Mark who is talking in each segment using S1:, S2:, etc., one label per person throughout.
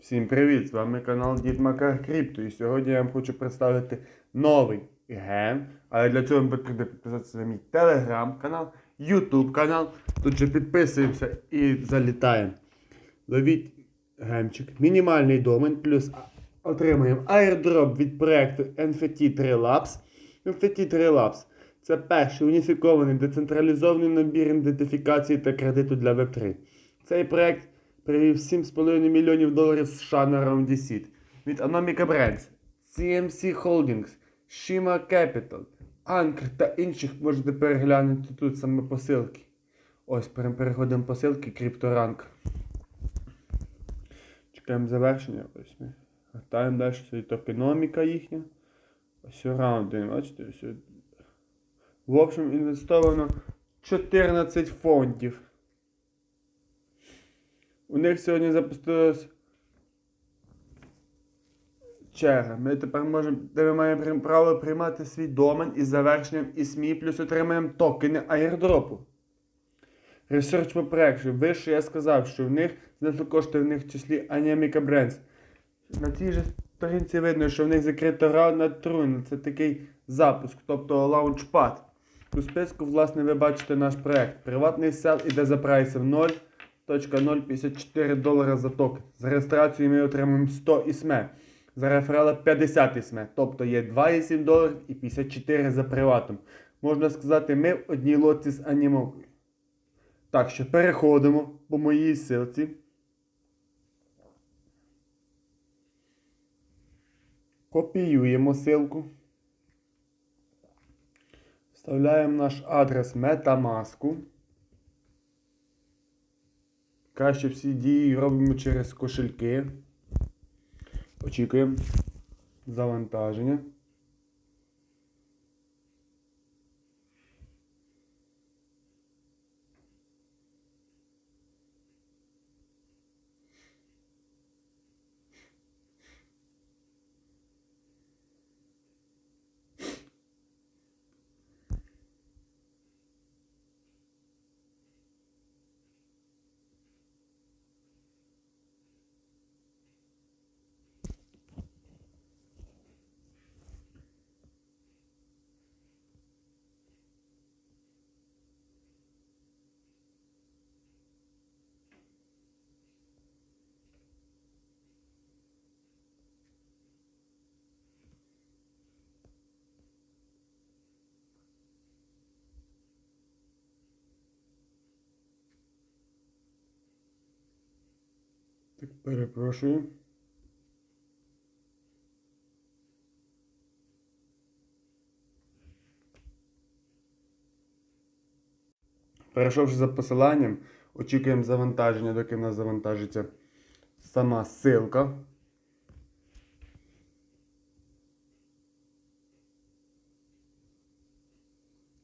S1: Всім привіт! З вами канал Дід Макар Крипто. І сьогодні я вам хочу представити новий ген. Але для цього вам потрібно підписатися на мій телеграм-канал, ютуб канал. Тут же підписуємося і залітаємо. Ловіть гемчик. Мінімальний домен, плюс отримуємо airdrop від проекту NFT 3 Labs. NFT 3 Labs це перший уніфікований децентралізований набір ідентифікації та кредиту для Web3. Цей проект привів 7,5 мільйонів доларів США на раунді Seed від Anomica Brands, CMC Holdings, Shima Capital, Anchor та інших можете переглянути тут саме посилки. Ось переходимо посилки CryptoRank. Чекаємо завершення. Ось ми гортаємо далі. Це токеноміка їхня. Ось раунди, бачите, ось. В общем, інвестовано 14 фондів. У них сьогодні запустилась черга. Ми тепер можемо, ми маємо право приймати свій домен із завершенням і СМІ, плюс отримаємо токени аірдропу. Ресерч по проекту. Вище я сказав, що в них знесли кошти в них в числі Anemica Brands. На цій же сторінці видно, що в них закрито раунд на Trun. Це такий запуск, тобто лаунчпад. У списку, власне, ви бачите наш проект. Приватний сел іде за прайсом 0.054 долара за токен. За реєстрацією ми отримуємо 100 ісме. За реферала 50 ісме. Тобто є 2,7 доларів і 54 за приватом. Можна сказати, ми в одній лодці з анімовкою. Так що переходимо по моїй силці. Копіюємо ссылку. Вставляємо наш адрес Metamask. Краще всі дії робимо через кошельки. Очікуємо завантаження. Так, перепрошую. Перейшовши за посиланням, очікуємо завантаження, доки в нас завантажиться сама ссылка.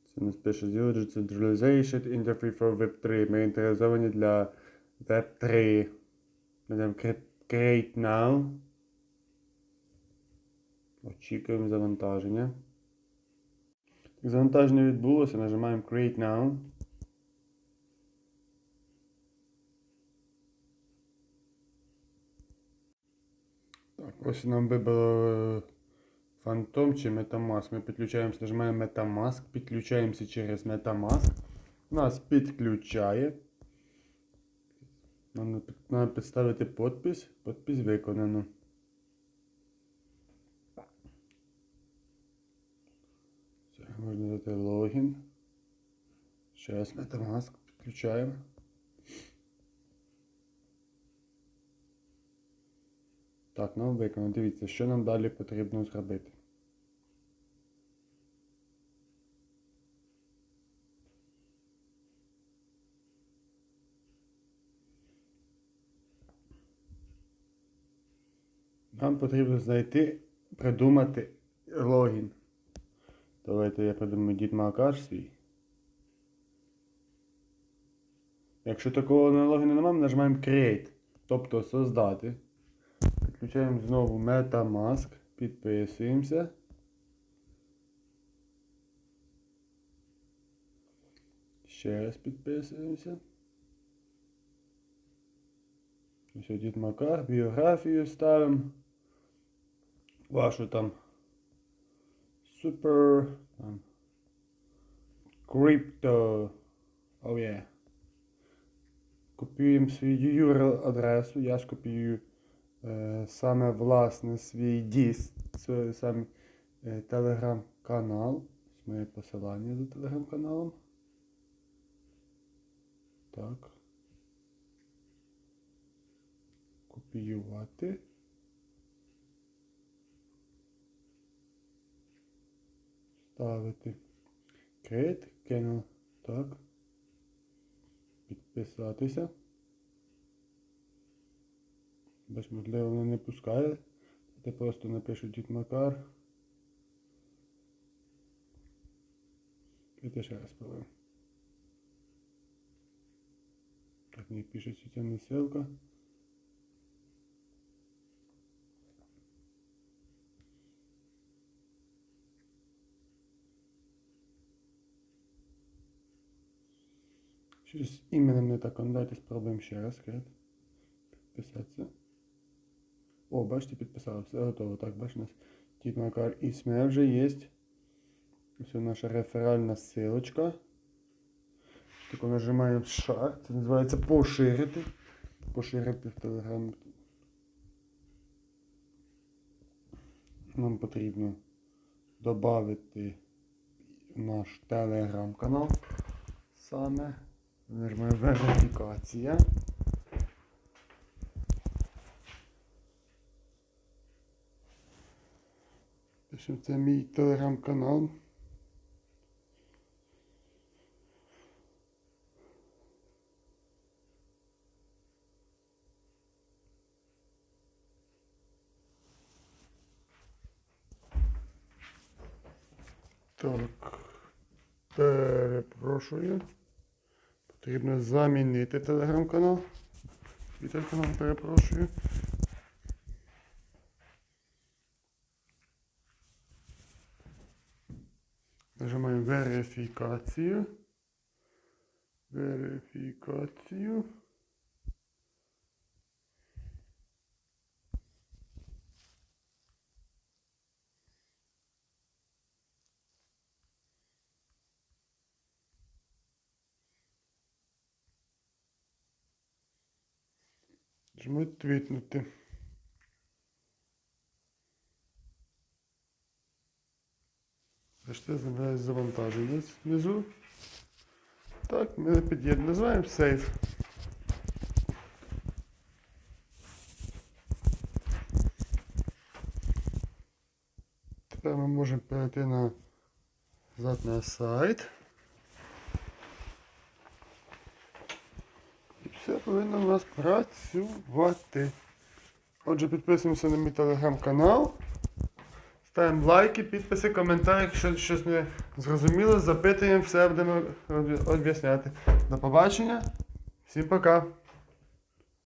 S1: Це у нас пише Zero Decentralization Interface for Web3. Ми інтересовані для Web3. Будемо Create Now. Очікуємо завантаження. Так, завантаження відбулося. Нажимаємо Create Now. Так, ось нам вибрало Phantom чи Metamask. Ми підключаємося, нажимаємо Metamask, підключаємося через Metamask. Нас підключає. Нам треба підставити подпис. Подпис виконано. Все, можна дати логін. Ще раз Metamask підключаємо. Так, нам виконано. Дивіться, що нам далі потрібно зробити. Нам потрібно знайти, придумати логін. Давайте я придумаю дід свій. Якщо такого логіну немає, нажимаємо Create, тобто создати. Підключаємо знову Metamask, підписуємося. Ще раз підписуємося. Ось Дід Макар, біографію ставимо. Вашу там супер там, крипто. Oh yeah. Копіюємо свою URL адресу. Я скопіюю е, саме власне свій діс, це саме е, телеграм-канал. Моє посилання за телеграм-каналом. Так. Копіювати. Ставити. Create Channel. Так. Підписатися. Бач, можливо, воно не пускає. Ти просто напишу Дід Макар. І ще раз спробуємо. Так, мені пишеться ця не ссылка. Щось іменем не так, давайте спробуємо ще раз. Крет. Підписатися. О, бачите, підписали, все готово. Так, бачите, у нас Дід Макар і СМЕ вже є. Ось наша реферальна ссылочка. Тако нажимаємо шар. Це називається поширити. Поширити в Telegram. Нам потрібно додати наш телеграм-канал. Саме. Нажимаємо верифікація. Пишемо, це мій телеграм-канал. Так. Перепрошую. Потрібно замінити телеграм-канал. І телеканал перепрошую. Нажимаємо верифікацію. Верифікацію. Жму твітнути. Бачите, з'являється завантаження внизу. Так, ми під'єднуємо. Називаємо сейф. Тепер ми можемо перейти на назад на сайт. Все повинно у нас працювати. Отже, підписуємося на мій телеграм-канал. Ставимо лайки, підписи, коментарі, якщо щось не зрозуміло, запитуємо, все будемо об'ясняти. До побачення. Всім пока.